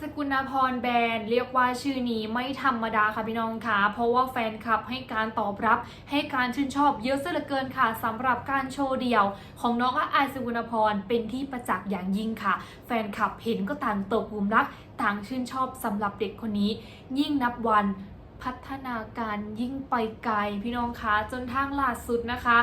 สกุณพรแบรนด์เรียกว่าชื่อนี้ไม่ธรรมดาค่ะพี่น้องค่ะ เพราะว่าแฟนคลับให้การตอบรับ ให้การชื่นชอบเยอะเสียเหลือเกินค่ะสำหรับการโชว์เดี่ยว ของน้องอาอสกุณพรเป็นที่ประจักษ์อย่างยิ่งค่ะ แฟนคลับเห็นก็ต่างตกหลุมรัก ต่างชื่นชอบสำหรับเด็กคนนี้ ยิ่งนับวันพัฒนาการยิ่งไปไกลพี่น้องคะจนทางล่าสุดนะคะ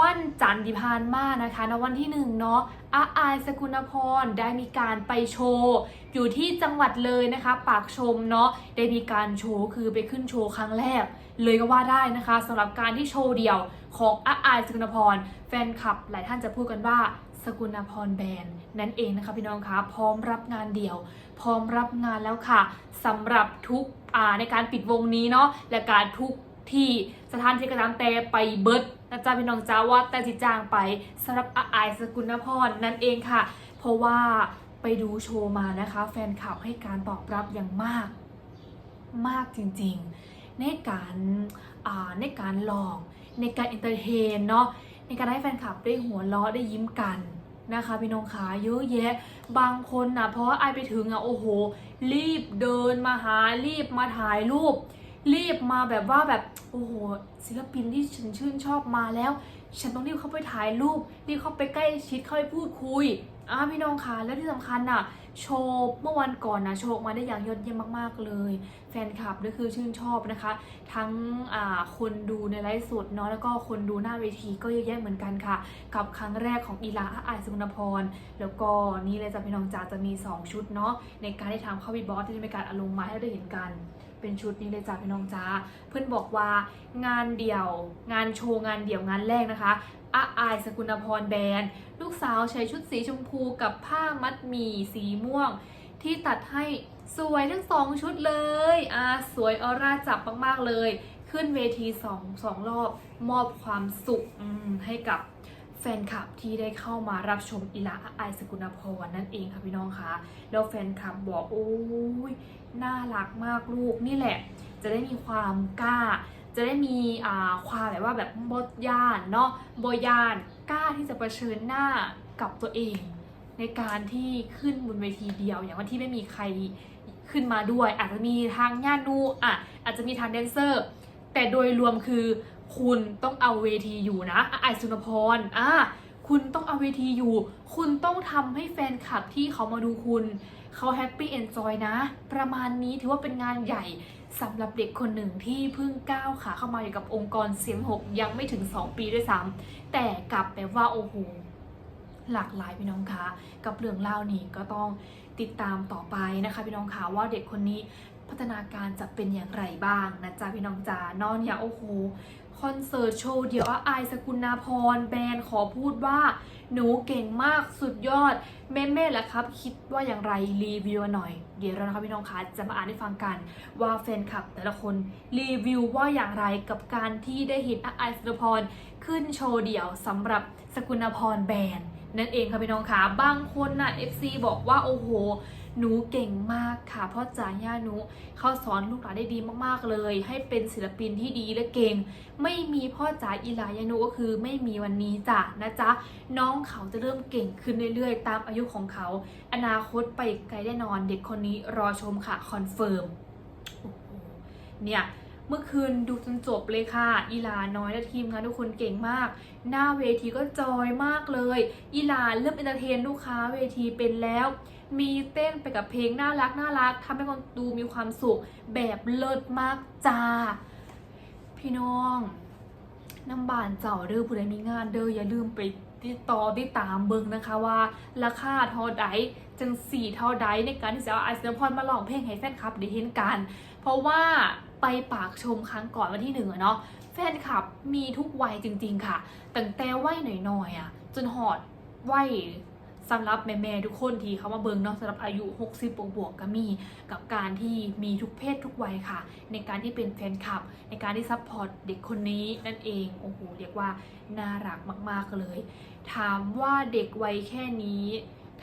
วันจันทร์ที่ผ่านมานะคะในวันที่หนึ่งเนาะอาอายสกุณพรได้มีการไปโชว์อยู่ที่จังหวัดเลยนะคะ ปากชมเนาะได้มีการโชว์คือไปขึ้นโชว์ครั้งแรก เลยก็ว่าได้นะคะสำหรับการที่โชว์เดี่ยวของอาอายสกุณพรแฟนคลับหลายท่านจะพูดกันว่าสกุณพรแบรนด์นั่นเองนะคะพี่น้องคะพร้อมรับงานเดี่ยว พร้อมรับงานแล้วค่ะสำหรับทุกในการปิดวงนี้เนาะและการทุก ที่สถานที่กระทำแต่ไปเบิร์ดนะจ๊ะพี่น้องจ้าว่าแต่จิจางไปสำหรับอาอายสกุลนพรนั่นเองค่ะ เพราะว่าไปดูโชว์มานะคะ แฟนคลับให้การตอบรับอย่างมากมากจริงๆ ในการอ่าในการลอง ในการเอนเตอร์เทนเนาะในการให้แฟนคลับได้หัวเราะได้ยิ้มกันนะคะพี่น้องขาเยอะแยะบางคนนะเพราะว่าไอไปถึงอะโอ้โห รีบเดินมาหารีบมาถ่ายรูป รีบมาแบบว่าแบบโอ้โหศิลปินที่ฉันชื่นชอบมาแล้ว ฉันต้องรีบเข้าไปถ่ายรูปรีบเข้าไปใกล้ชิดเข้าไปพูดคุยอ่าพี่น้องคะแล้วที่สำคัญน่ะ โชว์เมื่อวันก่อนนะโชว์มาได้อย่างยอดเยี่ยมมากๆเลย แฟนคลับก็คือชื่นชอบนะคะ ทั้งคนดูในไลฟ์สดเนาะแล้วก็คนดูหน้าเวทีก็เยอะแยะเหมือนกันค่ะ กับครั้งแรกของอีลาอายสุนพร แล้วก็นี่เลยจ้ะพี่น้องจ๋าจะมี 2 ชุดเนาะในการที่ทำเข้าวิบอสที่จะมีการอารมณ์มาให้เราได้เห็นกันเป็นชุดนี้เลยจ้ะพี่น้องจ๋าเพื่อนบอกว่างานเดี่ยว งานโชว์งานเดี่ยวงานแรกนะคะ อาอายสกุณพรแบรนด์ ลูกสาวใช้ชุดสีชมพูกับผ้ามัดหมี่สีม่วง ที่ตัดให้สวยทั้งสองชุดเลยอาสวยออร่าจับมากๆเลย ขึ้นเวทีสองสองรอบมอบความสุขให้กับแฟนคลับที่ได้เข้ามารับชมอิละไอายสกุณพรนั่นเองค่ะพี่น้องคะแล้วแฟนคลับบอกโอ้ยน่ารักมากลูกนี่แหละ จะได้มีความกล้า จะได้มีความแบบว่าแบบบดยานเนาะบยานกล้าที่จะะเผชิญหน้ากับตัวเอง ในการที่ขึ้นบนเวทีเดียว อย่างว่าที่ไม่มีใครขึ้นมาด้วย อาจจะมีทางญานูอะอาจจะมีทางแดนเซอร์ แต่โดยรวมคือคุณต้องเอาเวทีอยู่นะไอสุนพรอะคุณต้องเอาเวทีอยู่ คุณต้องทำให้แฟนคลับที่เขามาดูคุณ เขาแฮปปี้เอนจอยนะ ประมาณนี้ถือว่าเป็นงานใหญ่ สำหรับเด็กคนหนึ่งที่เพิ่งก้าวขาเข้ามาอยู่กับองค์กรเสียงหกยังไม่ถึง 2 ปีด้วยซ้ำแต่กลับแบบว่าโอ้โหหลากหลายพี่น้องคะกับเรื่องเล่านี้ก็ต้องติดตามต่อไปนะคะพี่น้องคะว่าเด็กคนนี้ พัฒนาการจะเป็นอย่างไรบ้างนะจ๊ะพี่น้องจ๋านอนเนี่ยโอ้โหคอนเสิร์ตโชว์เดี๋ยวอายสกุลนาพรแบรนด์ขอพูดว่า หนูเก่งมากสุดยอด แม่แม่ละครับ คิดว่าอย่างไรรีวิวหน่อย เดี๋ยวเรานะคะพี่น้องคะจะมาอ่านให้ฟังกัน ว่าแฟนคลับแต่ละคนรีวิวว่าอย่างไรกับการที่ได้เห็นอาไอายสกุลพรขึ้นโชว์เดี่ยวสำหรับสกุลพรแบรนด์นั่นเองค่ะพี่น้องคะบางคนนะ่ะ FC บอกว่าโอ้โห หนูเก่งมากค่ะเพ่อจ๋าย่าหนูเขาสอนลูกหลานได้ดีมากๆเลย ให้เป็นศิลปินที่ดีและเก่ง ไม่มีพ่อจ๋าอีหลายาหนูก็คือไม่มีวันนี้จ้ะนะจ๊ะน้องเขาจะเริ่มเก่งขึ้นเรื่อยๆ ตามอายุของเขา อนาคตไปไกลแน่นอน เด็กคนนี้รอชมค่ะคอนเฟิร์มเนี่ย เมื่อคืนดูจนจบเลยค่ะ อีลาน้อยและทีมงานทุกคนเก่งมาก หน้าเวทีก็จอยมากเลย อีลาเริ่มเอนเตอร์เทนลูกค้าเวทีเป็นแล้ว มีเต้นไปกับเพลงน่ารักน่ารักทำให้คนดูมีความสุขแบบเลิศมากจ้า พี่น้องน้ำบานเจ้าเด้อผู้ใดมีงานเด้ออย่าลืมไปติดต่อติดตามเบิ่งนะคะว่าราคาเท่าใดจังสี่เท่าใดในการที่จะเอาไอซ์นพรมาลองเพลงให้แฟนคลับได้เห็นกัน เพราะว่า ไปปากชมครั้งก่อนวันที่หนึ่งอะเนาะแฟนคลับมีทุกวัยจริง ๆ ค่ะตั้งแต่วัยหน่อยๆอะจนหอดวัยสำหรับแม่ๆทุกคนที่เขามาเบิงเนาะสำหรับอายุ 60 บวกๆก็มีกับการที่มีทุกเพศทุกวัยค่ะ ในการที่เป็นแฟนคลับ ในการที่ซัพพอร์ตเด็กคนนี้นั่นเองโอ้โหเรียกว่าน่ารักมากๆเลย ถามว่าเด็กวัยแค่นี้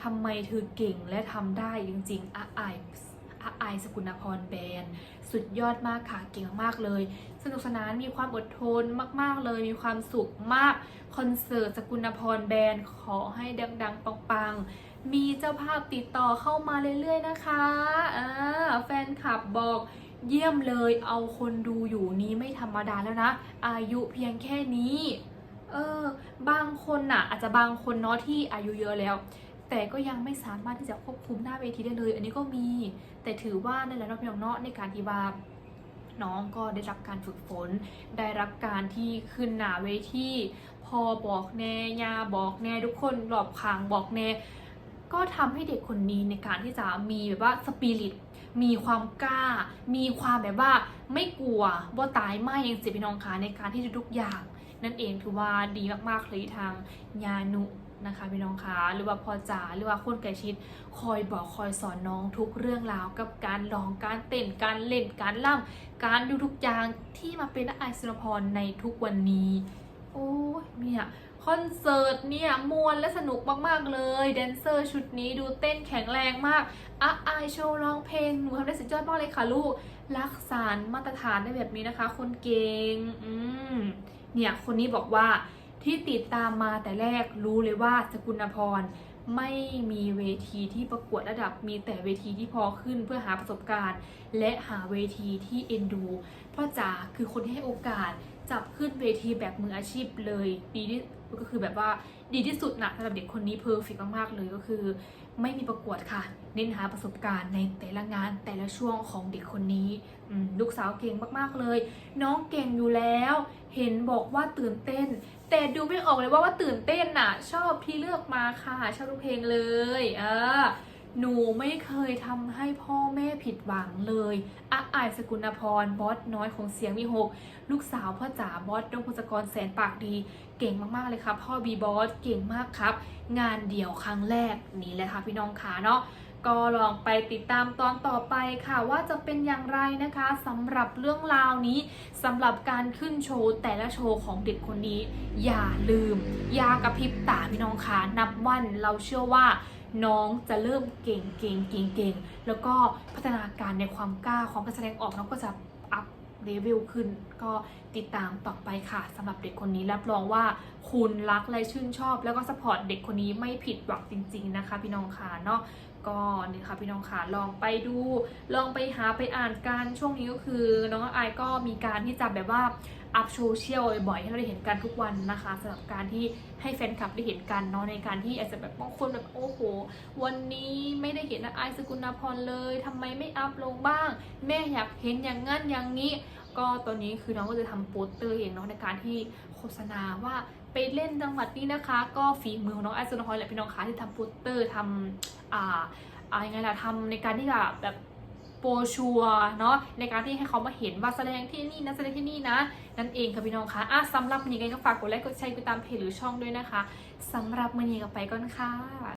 ทำไมเธอเก่งและทำได้จริงๆอาไออาไอสกุลพรแบรนด์สุดยอดมากค่ะเก่งมากเลย สนุกสนานมีความอดทนมาก ๆเลย มีความสุขมากคอนเสิร์ตสกุลพรแบรนด์ขอให้ดัง ๆ ปังๆ มีเจ้าภาพติดต่อเข้ามาเรื่อยๆนะคะอ่าแฟนคลับบอกเยี่ยมเลยเอาคนดูอยู่นี้ไม่ธรรมดาแล้วนะ อายุเพียงแค่นี้เออบางคนน่ะ อาจจะบางคนเนาะที่อายุเยอะแล้ว แต่ก็ยังไม่สามารถที่จะควบคุมหน้าเวทีได้เลย อันนี้ก็มี แต่ถือว่านั่นแหละเนาะพี่น้องเนาะในการที่ว่าน้องก็ได้รับการฝึกฝน ได้รับการที่ขึ้นหน้าเวทีพอบอกแน่ยาบอกแน่ทุกคนรอบข้างบอกแน่ ก็ทำให้เด็กคนนี้ในการที่จะมีแบบว่าสปิริต มีความกล้า มีความแบบว่าไม่กลัวว่าตายไม่ยังเสียพี่น้องคะในการที่จะทุกอย่าง นั่นเองถือว่าดีมากๆเลยทางยานุนะคะพี่น้องคะหรือว่าพอจ๋าหรือว่าคนใกล้ชิด คอยบอกคอยสอนน้องทุกเรื่องราวกับการร้องการเต้นการเล่นการล่ำการดูทุกอย่างที่มาเป็นไอซ์สุนพรในทุกวันนี้ โอ้ยเนี่ยคอนเสิร์ตเนี่ยมวนและสนุกมาก ๆ เลยแดนเซอร์ชุดนี้ดูเต้นแข็งแรงมากอะอายโชว์ร้องเพลงหนูทำได้สุดยอดมากเลยค่ะลูก รักษามาตรฐานได้แบบนี้นะคะ คนเก่งอืมเนี่ยคนนี้บอกว่า ที่ติดตามมาแต่แรกรู้เลยว่าสกุลพรไม่มีเวทีที่ประกวดระดับมีแต่เวทีที่พอขึ้นเพื่อหาประสบการณ์ และหาเวทีที่เอ็นดูพ่อจ๋าคือคนที่ให้โอกาสจับขึ้นเวทีแบบมืออาชีพเลยดีที่ก็คือแบบว่าดีที่สุดนะสำหรับเด็กคนนี้เพอร์เฟกมากๆเลยก็คือ ไม่มีประกวดค่ะ เน้นหาประสบการณ์ในแต่ละงานแต่ละช่วงของเด็กคนนี้ลูกสาวเก่งมากๆเลย น้องเก่งอยู่แล้ว เห็นบอกว่าตื่นเต้น แต่ดูไม่ออกเลยว่าว่าตื่นเต้นน่ะ ชอบที่เลือกมาค่ะชอบทุกเพลงเลยเออหนูไม่เคยทำให้พ่อแม่ผิดหวังเลยอาอายสกุลพรบอสน้อยของเสียงมีหกลูกสาวพ่อจ๋าบอสดงพงศกรแสนปากดี เก่งมากๆเลยครับ พ่อบีบอสเก่งมากครับ งานเดี่ยวครั้งแรกนี่แหละค่ะพี่น้องขาเนาะ ก็ลองไปติดตามตอนต่อไปค่ะว่าจะเป็นอย่างไรนะคะสำหรับเรื่องราวนี้สำหรับการขึ้นโชว์แต่ละโชว์ของเด็กคนนี้ อย่าลืมอย่ากระพริบตาพี่น้องคะนับวันเราเชื่อว่าน้องจะเริ่มเก่งเก่งเก่งเก่งแล้วก็พัฒนาการในความกล้าความการแสดงออกน้องก็จะ เลเวลขึ้น ก็ติดตามต่อไปค่ะสำหรับเด็กคนนี้รับรองว่าคุณรักและชื่นชอบ แล้วก็สปอร์ตเด็กคนนี้ไม่ผิดหวังจริง ๆ นะคะ พี่น้องค่ะเนาะก็นี่ค่ะพี่น้องค่ะลองไปดู ลองไปหาไปอ่านการช่วงนี้ก็คือ น้องไอก็มีการที่จะแบบว่า อัพโซเชียลบ่อยให้เราได้เห็นกันทุกวันนะคะสำหรับการที่ให้แฟนคลับได้เห็นกันเนาะในการที่อาจจะแบบบางคนแบบโอ้โห วันนี้ไม่ได้เห็นนักไอสกุลพรเลยทำไมไม่อัพลงบ้าง แม่อยากเห็นอย่างงั้นอย่างนี้ ก็ตอนนี้คือน้องก็จะทำโปสเตอร์เองเนาะในการที่โฆษณาว่าไปเล่นจังหวัดนี้นะคะ ก็ฝีมือของน้องไอซ์สุนทรแหละพี่น้องคะที่ทำโปสเตอร์ทำอ่าอ่ายังไงล่ะทำในการที่จะแบบ โปรชัวเนาะในการที่ให้เขามาเห็นว่าแสดงที่นี่นะแสดงที่นี่นะ นั่นเองค่ะพี่น้องคะอะสำหรับมันนี้ก็ฝากกดไลค์กดแชร์กดติดตามเพจหรือช่องด้วยนะคะสำหรับมันนี้ก็ไปก่อนค่ะ